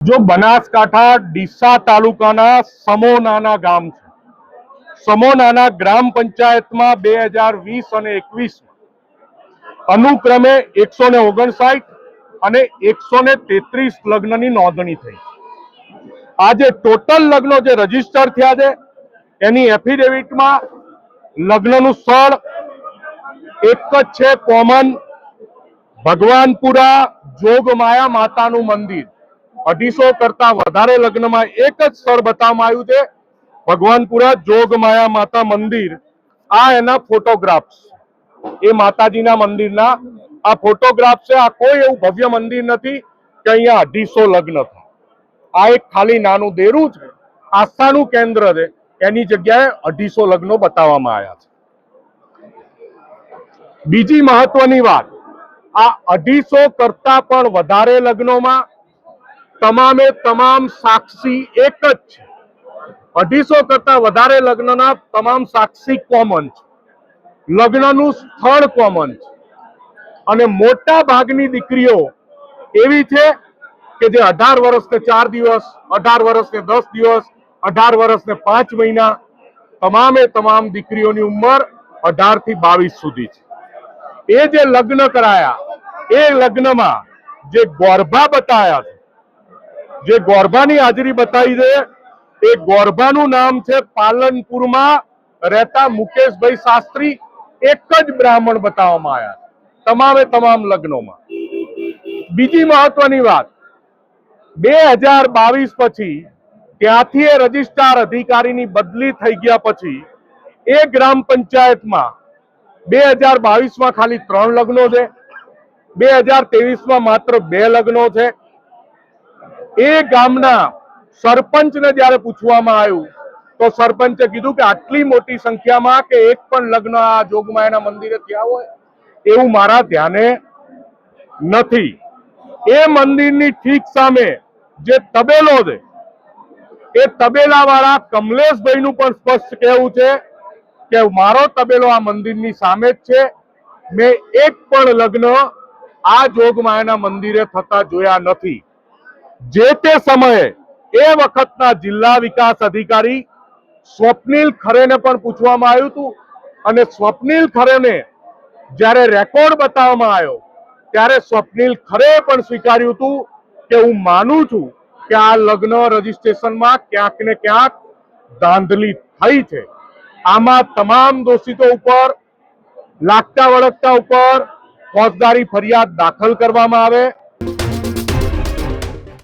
જો બનાસકાંઠા, ડીસા તાલુકાના સમોનાના ગામ છે. સમોનાના ગ્રામ પંચાયતમાં બે હજાર વીસ અને એકવીસ અનુક્રમે એકસો ને ઓગણસાઠ અને એકસો ને તેત્રીસ લગ્નની નોંધણી થઈ આજે ટોટલ લગ્નો જે રજિસ્ટર થયા છે, એની એફિડેવિટમાં લગ્નનું સ્થળ એક જ છે કોમન ભગવાનપુરા જોગમાયા માતાનું મંદિર. અઢીસો કરતા વધારે લગ્નમાં એક જ સ્થળ બતાવવામાં આવ્યું છે, ભગવાનપુરા જોગમાયા માતા મંદિર. આ એના ફોટોગ્રાફ્સ. એ માતાજીના મંદિરના. આ ફોટોગ્રાફ છે, આ કોઈ એવું ભવ્ય મંદિર નથી કે અહીંયા અઢીસો લગ્ન થાય. આ એક ખાલી નાનું દેરું છે આસ્થાનું કેન્દ્ર છે. એની જગ્યાએ અઢીસો લગ્નો બતાવવામાં આવ્યા છે. બીજી મહત્વની વાત, આ અઢીસો કરતા પણ વધારે લગ્નોમાં તમામે તમામ સાક્ષી એક જ છે. અઢીસો કરતા વધારે લગ્નના તમામ સાક્ષી કોમન છે. લગ્નનું સ્થળ કોમન છે. અને મોટા ભાગની દીકરીઓ એવી છે કે જે અઢાર વર્ષને ચાર દિવસ, અઢાર વર્ષને દસ દિવસ, અઢાર વર્ષને પાંચ મહિના તમામે તમામ દીકરીઓની ઉંમર અઢારથી બાવીસ સુધી છે. એ જે લગ્ન કરાયા, એ લગ્નમાં જે ગોરભા બતાયા છે જે ગોરબાની હાજરી બતાવી છે, એ ગોરબાનું નામ છે પાલનપુરમાં રહેતા મુકેશભાઈ શાસ્ત્રી, એક જ બ્રાહ્મણ બતાવવામાં આવ્યા તમામે તમામ લગ્નોમાં. બીજી મહત્વની વાત, બે હજાર બાવીસ પછી ત્યાંથી એ રજિસ્ટ્રાર અધિકારીની બદલી થઈ ગયા પછી, એ ગ્રામ પંચાયતમાં બે હજાર બાવીસમાં ખાલી ત્રણ લગ્નો છે, બે હજાર તેવીસમાં માત્ર બે લગ્નો છે. એ ગામના સરપંચને જ્યારે પૂછવામાં આવ્યું, તો સરપંચે કીધું કે આટલી મોટી સંખ્યામાં કે એક પણ લગ્ન આ જોગમાયાના મંદિરે થયા હોય, એવું મારા ધ્યાને નથી. એ મંદિરની ઠીક સામે જે તબેલો છે, એ તબેલા વાળા કમલેશભાઈનું પણ સ્પષ્ટ કહેવું છે કે મારો તબેલો આ મંદિરની સામે જ છે. મેં એક પણ લગ્ન આ જોગમાયાના મંદિરે થતા જોયા નથી. જે તે સમયે એ વખતના જિલ્લા વિકાસ અધિકારી સ્વપ્નિલ ખરેને પણ પૂછવામાં આવ્યું હતું. અને સ્વપ્નિલ ખરેને જ્યારે રેકોર્ડ બતાવવામાં આવ્યો, ત્યારે સ્વપ્નિલ ખરે પણ સ્વીકાર્યું હતું કે હું માનું છું કે આ લગ્ન રજીસ્ટ્રેશનમાં ક્યાંક ને ક્યાંક ધાંધલી થઈ છે. આમાં તમામ દોષિતો ઉપર, લાગતા વળગતા ઉપર ફોજદારી ફરિયાદ દાખલ કરવામાં આવે